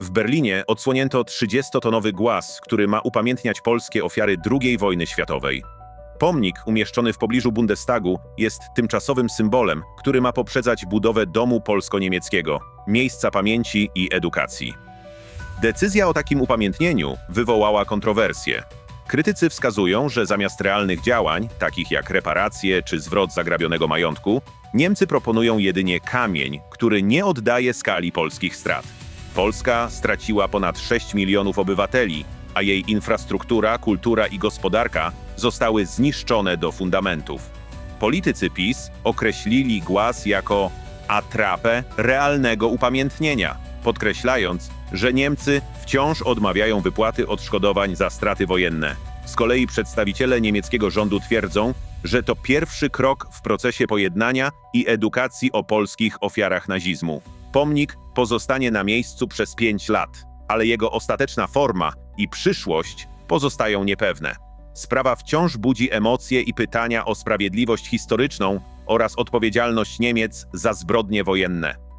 W Berlinie odsłonięto 30-tonowy głaz, który ma upamiętniać polskie ofiary II wojny światowej. Pomnik umieszczony w pobliżu Bundestagu jest tymczasowym symbolem, który ma poprzedzać budowę domu polsko-niemieckiego, miejsca pamięci i edukacji. Decyzja o takim upamiętnieniu wywołała kontrowersje. Krytycy wskazują, że zamiast realnych działań, takich jak reparacje czy zwrot zagrabionego majątku, Niemcy proponują jedynie kamień, który nie oddaje skali polskich strat. Polska straciła ponad 6 milionów obywateli, a jej infrastruktura, kultura i gospodarka zostały zniszczone do fundamentów. Politycy PiS określili głaz jako atrapę realnego upamiętnienia, podkreślając, że Niemcy wciąż odmawiają wypłaty odszkodowań za straty wojenne. Z kolei przedstawiciele niemieckiego rządu twierdzą, że to pierwszy krok w procesie pojednania i edukacji o polskich ofiarach nazizmu. Pomnik pozostanie na miejscu przez pięć lat, ale jego ostateczna forma i przyszłość pozostają niepewne. Sprawa wciąż budzi emocje i pytania o sprawiedliwość historyczną oraz odpowiedzialność Niemiec za zbrodnie wojenne.